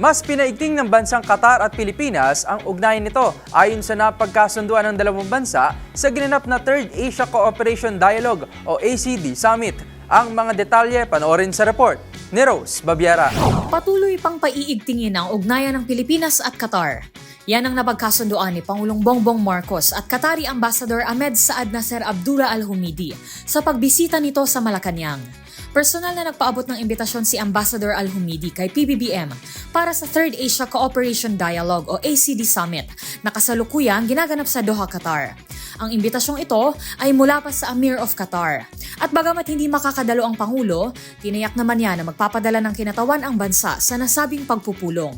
Mas pinaigting ng bansang Qatar at Pilipinas ang ugnayan nito ayon sa napagkasunduan ng dalawang bansa sa ginanap na Third Asia Cooperation Dialogue o ACD Summit. Ang mga detalye panoorin sa report ni Rose Babiera. Patuloy pang paiigtingin ang ugnayan ng Pilipinas at Qatar. Yan ang napagkasunduan ni Pangulong Bongbong Marcos at Qatari Ambassador Ahmed Saad Nasser Abdullah Al Humidi sa pagbisita nito sa Malacanang. Personal na nagpaabot ng imbitasyon si Ambassador Al Humidi kay PBBM para sa Third Asia Cooperation Dialogue o ACD Summit na kasalukuyang ginaganap sa Doha, Qatar. Ang imbitasyong ito ay mula pa sa Amir of Qatar. At bagamat hindi makakadalo ang Pangulo, tinayak naman niya na magpapadala ng kinatawan ang bansa sa nasabing pagpupulong.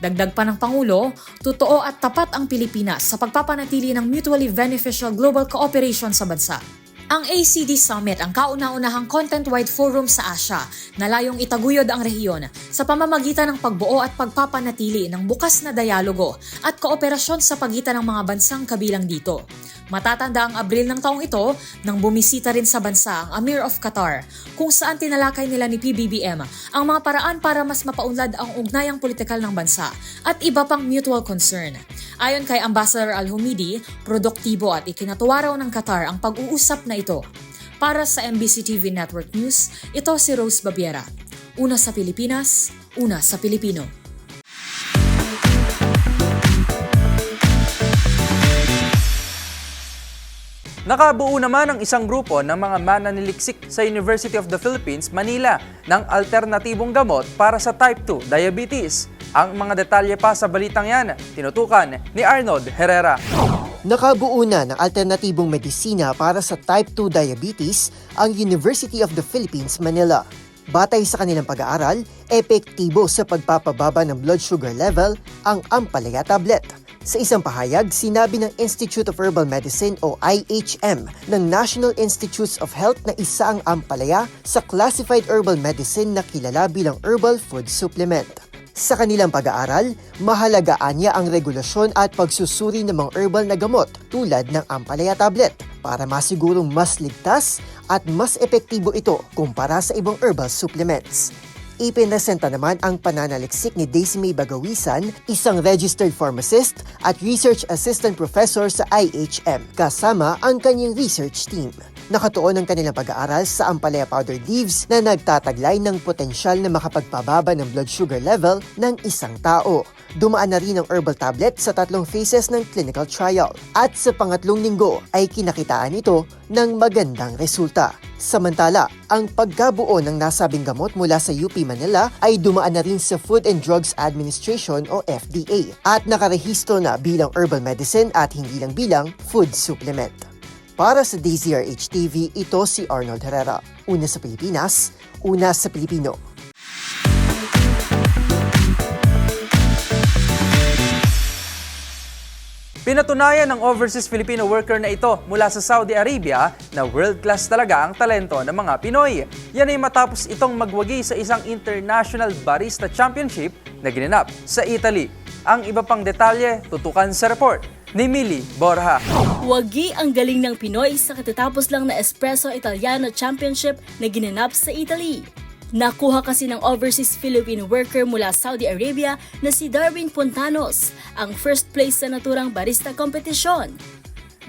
Dagdag pa ng Pangulo, totoo at tapat ang Pilipinas sa pagpapanatili ng mutually beneficial global cooperation sa bansa. Ang ACD Summit ang kauna-unahang content-wide forum sa Asia na layong itaguyod ang rehiyon sa pamamagitan ng pagbuo at pagpapanatili ng bukas na dialogo at kooperasyon sa pagitan ng mga bansang kabilang dito. Matatanda ang Abril ng taong ito nang bumisita rin sa bansa ang Amir of Qatar kung saan tinalakay nila ni PBBM ang mga paraan para mas mapaunlad ang ugnayang politikal ng bansa at iba pang mutual concern. Ayon kay Ambassador Al-Humidi, produktibo at ikinatuwa raw ng Qatar ang pag-uusap na ito. Para sa MBC TV Network News, ito si Rose Babiera. Una sa Pilipinas, una sa Pilipino. Nakabuo naman ang isang grupo ng mga mananiliksik sa University of the Philippines, Manila ng alternatibong gamot para sa type 2 diabetes. Ang mga detalye pa sa balitang yan, tinutukan ni Arnold Herrera. Nakabuo na ng alternatibong medisina para sa type 2 diabetes ang University of the Philippines, Manila. Batay sa kanilang pag-aaral, epektibo sa pagpapababa ng blood sugar level ang Ampalaya tablet. Sa isang pahayag, sinabi ng Institute of Herbal Medicine o IHM ng National Institutes of Health na isa ang Ampalaya sa classified herbal medicine na kilala bilang herbal food supplement. Sa kanilang pag-aaral, mahalagaan niya ang regulasyon at pagsusuri ng mga herbal na gamot tulad ng Ampalaya tablet para masigurong mas ligtas at mas epektibo ito kumpara sa ibang herbal supplements. Ipinresenta naman ang pananaliksik ni Daisy May Bagawisan, isang registered pharmacist at research assistant professor sa IHM, kasama ang kanyang research team. Nakatuon ang kanilang pag-aaral sa ampalaya powder leaves na nagtataglay ng potensyal na makapagpababa ng blood sugar level ng isang tao. Dumaan na rin ang herbal tablet sa tatlong phases ng clinical trial at sa pangatlong linggo ay kinakitaan ito ng magandang resulta. Samantala, ang pagkabuo ng nasabing gamot mula sa UP Manila ay dumaan na rin sa Food and Drugs Administration o FDA at nakarehistro na bilang herbal medicine at hindi lang bilang food supplement. Para sa DZRH TV, ito si Arnold Herrera. Una sa Pilipinas, una sa Pilipino. Pinatunayan ng overseas Filipino worker na ito mula sa Saudi Arabia na world-class talaga ang talento ng mga Pinoy. Yan ay matapos itong magwagi sa isang International Barista Championship na ginanap sa Italy. Ang iba pang detalye, tutukan sa report ni Millie Borja. Wagi ang galing ng Pinoy sa katatapos lang na Espresso Italiano Championship na ginanap sa Italy. Nakuha kasi ng overseas Filipino worker mula Saudi Arabia na si Darwin Pontanos ang first place sa naturang barista competition.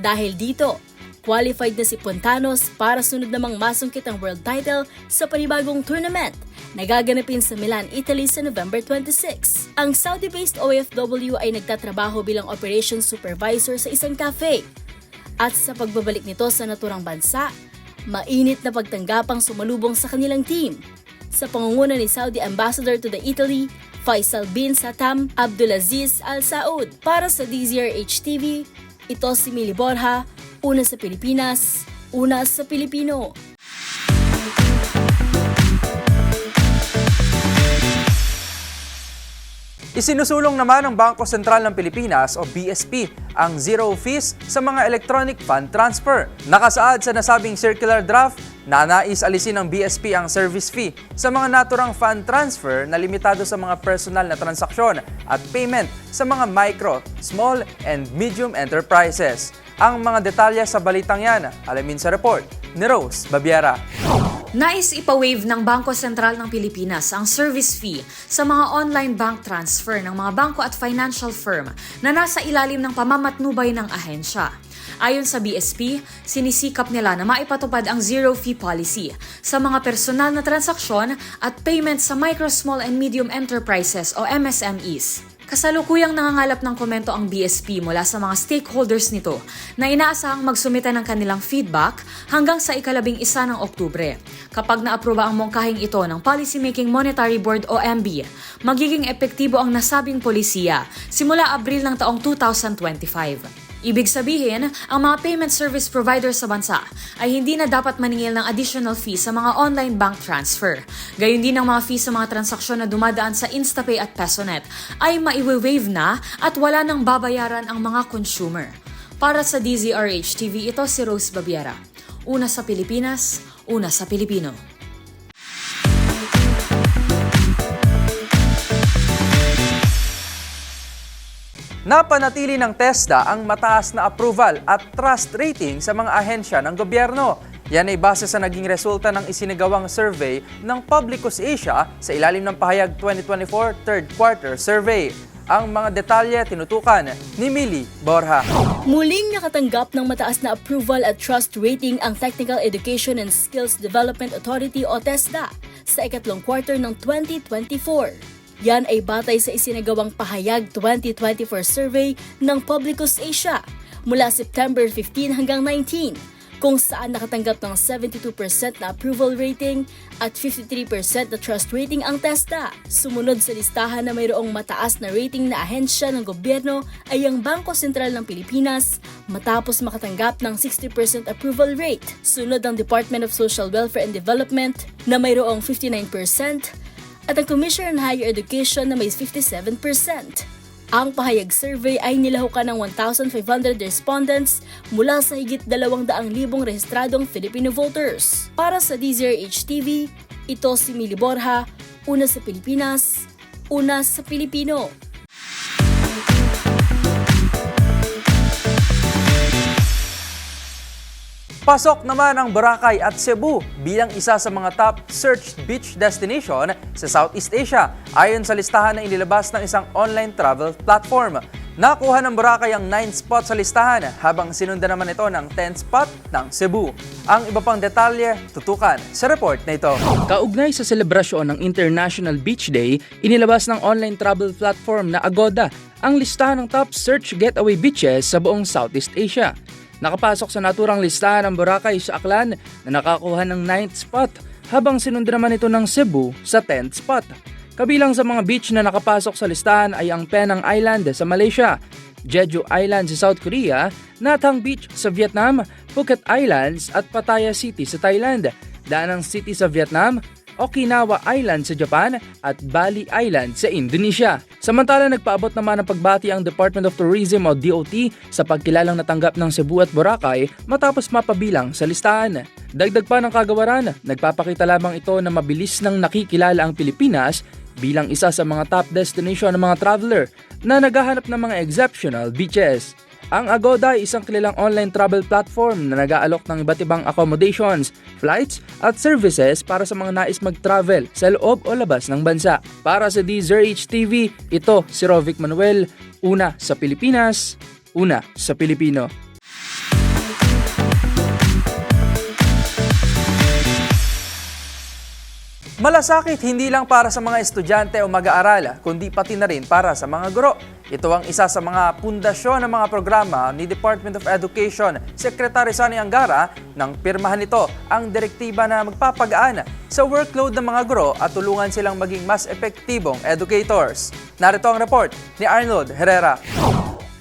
Dahil dito, qualified na si Pontanos para sunod namang masungkit ang world title sa panibagong tournament na gaganapin sa Milan, Italy sa November 26. Ang Saudi-based OFW ay nagtatrabaho bilang operations supervisor sa isang cafe. At sa pagbabalik nito sa naturang bansa, mainit na pagtanggapang sumalubong sa kanilang team. Sa pangunguna ni Saudi Ambassador to the Italy, Faisal bin Satam Abdulaziz Al Saud. Para sa DZRH TV, ito si Mili Borja, una sa Pilipinas, una sa Pilipino. Isinusulong naman ng Bangko Sentral ng Pilipinas o BSP ang zero fees sa mga electronic fund transfer. Nakasaad sa nasabing circular draft na nais alisin ng BSP ang service fee sa mga naturang fund transfer na limitado sa mga personal na transaksyon at payment sa mga micro, small, and medium enterprises. Ang mga detalye sa balitang yan, alamin sa report ni Rose Babiera. Nais ipawave ng Bangko Sentral ng Pilipinas ang service fee sa mga online bank transfer ng mga bangko at financial firm na nasa ilalim ng pamamatnubay ng ahensya. Ayon sa BSP, sinisikap nila na maipatupad ang zero fee policy sa mga personal na transaksyon at payment sa micro, small, and medium enterprises o MSMEs. Kasalukuyang nangangalap ng komento ang BSP mula sa mga stakeholders nito na inaasahang magsumita ng kanilang feedback hanggang sa ikalabing isa ng Oktubre. Kapag naaproba ang mongkahing ito ng Policymaking Monetary Board o MB, magiging epektibo ang nasabing polisiya simula Abril ng taong 2025. Ibig sabihin, ang mga payment service provider sa bansa ay hindi na dapat maningil ng additional fee sa mga online bank transfer. Gayun din ang mga fee sa mga transaksyon na dumadaan sa InstaPay at PesoNet ay maiwi-waive na at wala nang babayaran ang mga consumer. Para sa DZRH TV, ito si Rose Babiera. Una sa Pilipinas, una sa Pilipino. Napanatili ng TESDA ang mataas na approval at trust rating sa mga ahensya ng gobyerno. Yan ay base sa naging resulta ng isinagawang survey ng Publicus Asia sa ilalim ng Pahayag 2024 Third Quarter Survey. Ang mga detalye tinutukan ni Mili Borja. Muling nakatanggap ng mataas na approval at trust rating ang Technical Education and Skills Development Authority o TESDA sa ikatlong quarter ng 2024. Yan ay batay sa isinagawang pahayag 2024 survey ng Publicus Asia mula September 15 hanggang 19 kung saan nakatanggap ng 72% na approval rating at 53% na trust rating ang TESDA. Sumunod sa listahan na mayroong mataas na rating na ahensya ng gobyerno ay ang Bangko Sentral ng Pilipinas matapos makatanggap ng 60% approval rate. Sunod ang Department of Social Welfare and Development na mayroong 59% at ang Commission on Higher Education na may 57%. Ang pahayag survey ay nilahukan ng 1,500 respondents mula sa higit 200,000 rehistradong Filipino voters. Para sa DZRH TV, ito si Mili Borja, una sa Pilipinas, una sa Pilipino. Pasok naman ang Boracay at Cebu bilang isa sa mga top searched beach destination sa Southeast Asia ayon sa listahan na inilabas ng isang online travel platform. Nakuha ng Boracay ang 9 spot sa listahan habang sinundan naman ito ng 10 spot ng Cebu. Ang iba pang detalye tutukan sa report na ito. Kaugnay sa selebrasyon ng International Beach Day, inilabas ng online travel platform na Agoda ang listahan ng top search getaway beaches sa buong Southeast Asia. Nakapasok sa naturang listahan ng Boracay sa Aklan na nakakuha ng 9th spot habang sinundan naman ito ng Cebu sa 10th spot. Kabilang sa mga beach na nakapasok sa listahan ay ang Penang Island sa Malaysia, Jeju Island sa South Korea, Nathang Beach sa Vietnam, Phuket Islands at Pattaya City sa Thailand, Danang City sa Vietnam, Okinawa Island sa Japan at Bali Island sa Indonesia. Samantala nagpaabot naman ng pagbati ang Department of Tourism o DOT sa pagkilalang natanggap ng Cebu at Boracay matapos mapabilang sa listahan. Dagdag pa ng kagawaran, nagpapakita lamang ito na mabilis nang nakikilala ang Pilipinas bilang isa sa mga top destination ng mga traveler na naghahanap ng mga exceptional beaches. Ang Agoda ay isang kilalang online travel platform na nag-aalok ng iba't ibang accommodations, flights at services para sa mga nais mag-travel sa loob o labas ng bansa. Para sa DZRH TV, ito si Rovic Manuel, una sa Pilipinas, una sa Pilipino. Malasakit hindi lang para sa mga estudyante o mag-aaral, kundi pati na rin para sa mga guro. Ito ang isa sa mga pundasyon ng mga programa ni Department of Education, Secretary Sani Angara, nang pirmahan nito ang direktiba na magpapagaan sa workload ng mga guro at tulungan silang maging mas epektibong educators. Narito ang report ni Arnold Herrera.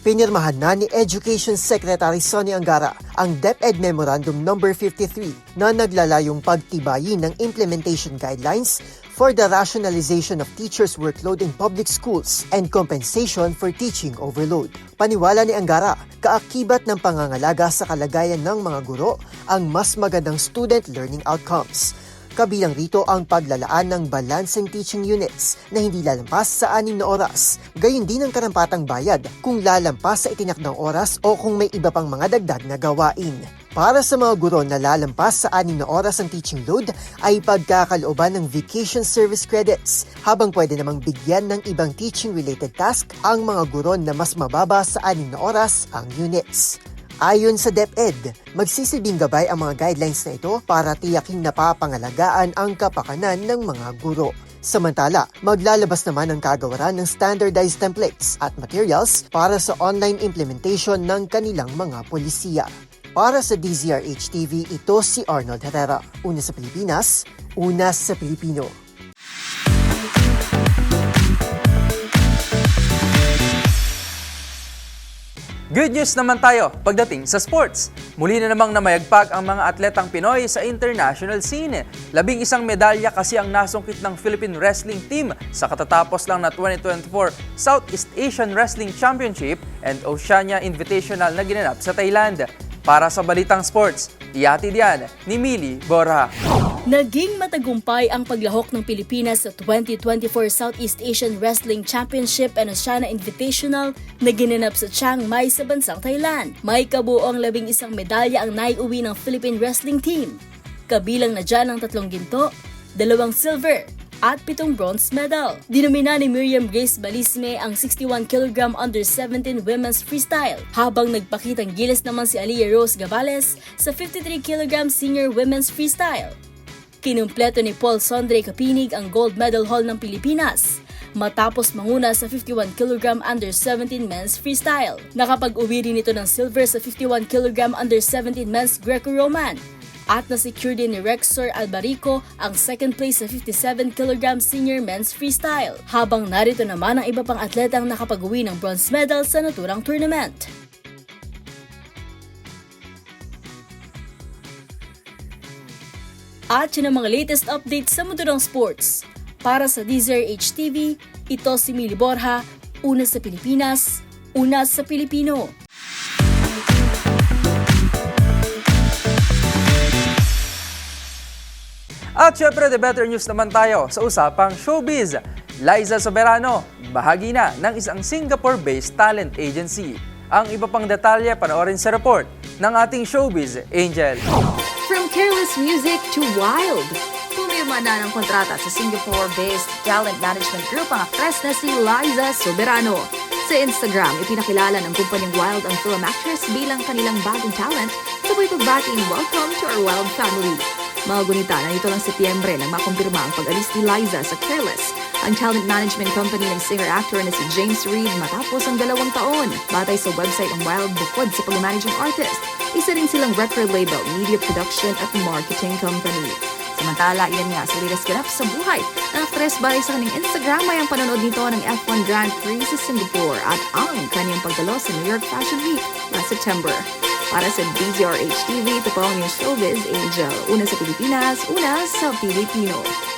Pinirmahan na ni Education Secretary Sonny Angara ang DepEd Memorandum No. 53 na naglalayong pagtibayin ng implementation guidelines for the rationalization of teachers' workload in public schools and compensation for teaching overload. Paniwala ni Angara, kaakibat ng pangangalaga sa kalagayan ng mga guro ang mas magandang student learning outcomes. Kabilang rito ang paglalaan ng balancing teaching units na hindi lalampas sa anim na oras. Gayun din ang karampatang bayad kung lalampas sa itinakdang oras o kung may iba pang mga dagdag na gawain. Para sa mga guro na lalampas sa anim na oras ang teaching load ay pagkakalooban ng vacation service credits habang pwede namang bigyan ng ibang teaching-related task ang mga guro na mas mababa sa anim na oras ang units. Ayon sa DepEd, magsisilbing gabay ang mga guidelines na ito para tiyaking napapangalagaan ang kapakanan ng mga guro. Samantala, maglalabas naman ang kagawaran ng standardized templates at materials para sa online implementation ng kanilang mga polisiya. Para sa DZRH TV, ito si Arnold Herrera. Una sa Pilipinas, una sa Pilipino. Good news naman tayo pagdating sa sports. Muli na namang namayagpag ang mga atletang Pinoy sa international scene. Labing isang medalya kasi ang nasungkit ng Philippine Wrestling Team sa katatapos lang na 2024 Southeast Asian Wrestling Championship and Oceania Invitational na ginanap sa Thailand. Para sa Balitang Sports, ihatid yan ni Mili Borja. Naging matagumpay ang paglahok ng Pilipinas sa 2024 Southeast Asian Wrestling Championship and Oceania Invitational na ginanap sa Chiang Mai sa bansang Thailand. May kabuoang labing isang medalya ang naiuwi ng Philippine Wrestling Team. Kabilang na dyan ang tatlong ginto, dalawang silver, at pitong bronze medal. Dinomina ni Miriam Grace Balisme ang 61 kg under 17 women's freestyle, habang nagpakitang gilas naman si Aliyah Rose Gabales sa 53 kg senior women's freestyle. Kinumpleto ni Paul Sondre Kapinig ang gold medal haul ng Pilipinas matapos manguna sa 51 kg under 17 men's freestyle. Nakapag-uwi rin ito ng silver sa 51 kg under 17 men's Greco-Roman at na-secure din ni Rexor Albarico ang second place sa 57 kg senior men's freestyle. Habang narito naman ang iba pang atletang nakapag-uwi ng bronze medal sa naturang tournament. At yun ang mga latest updates sa mundo ng sports. Para sa DZRH TV, ito si Mili Borja, una sa Pilipinas, una sa Pilipino. At syempre, the better news naman tayo sa usapang showbiz. Liza Soberano, bahagi na ng isang Singapore-based talent agency. Ang iba pang detalye panoorin sa report ng ating showbiz Angel. From careless music to wild. Pumirma na ng kontrata sa Singapore-based talent management group ang aktres na si Liza Soberano. Sa Instagram, ipinakilala ng kumpanyang Wild ang film actress bilang kanilang bagong talent sabay pagbating welcome to our Wild family. Mga gunita na nito lang Setyembre nang makumpirma ang pag-alis ni Liza sa Careless, ang talent management company ng singer-actor na si James Reid matapos ang dalawang taon. Batay sa website ng Wild bukod sa pag-managing artist, isa rin silang record label, media production at marketing company. Samantala, iyan nga sa latest ganap sa buhay ng aktres batay sa kanyang Instagram ay ang panonood nito ng F1 Grand Prix sa Singapore at ang kanyang pagdalo sa New York Fashion Week last September. Para sa DZRH TV, ito po ang inyong showbiz angel. Una sa Pilipinas, una sa Pilipino.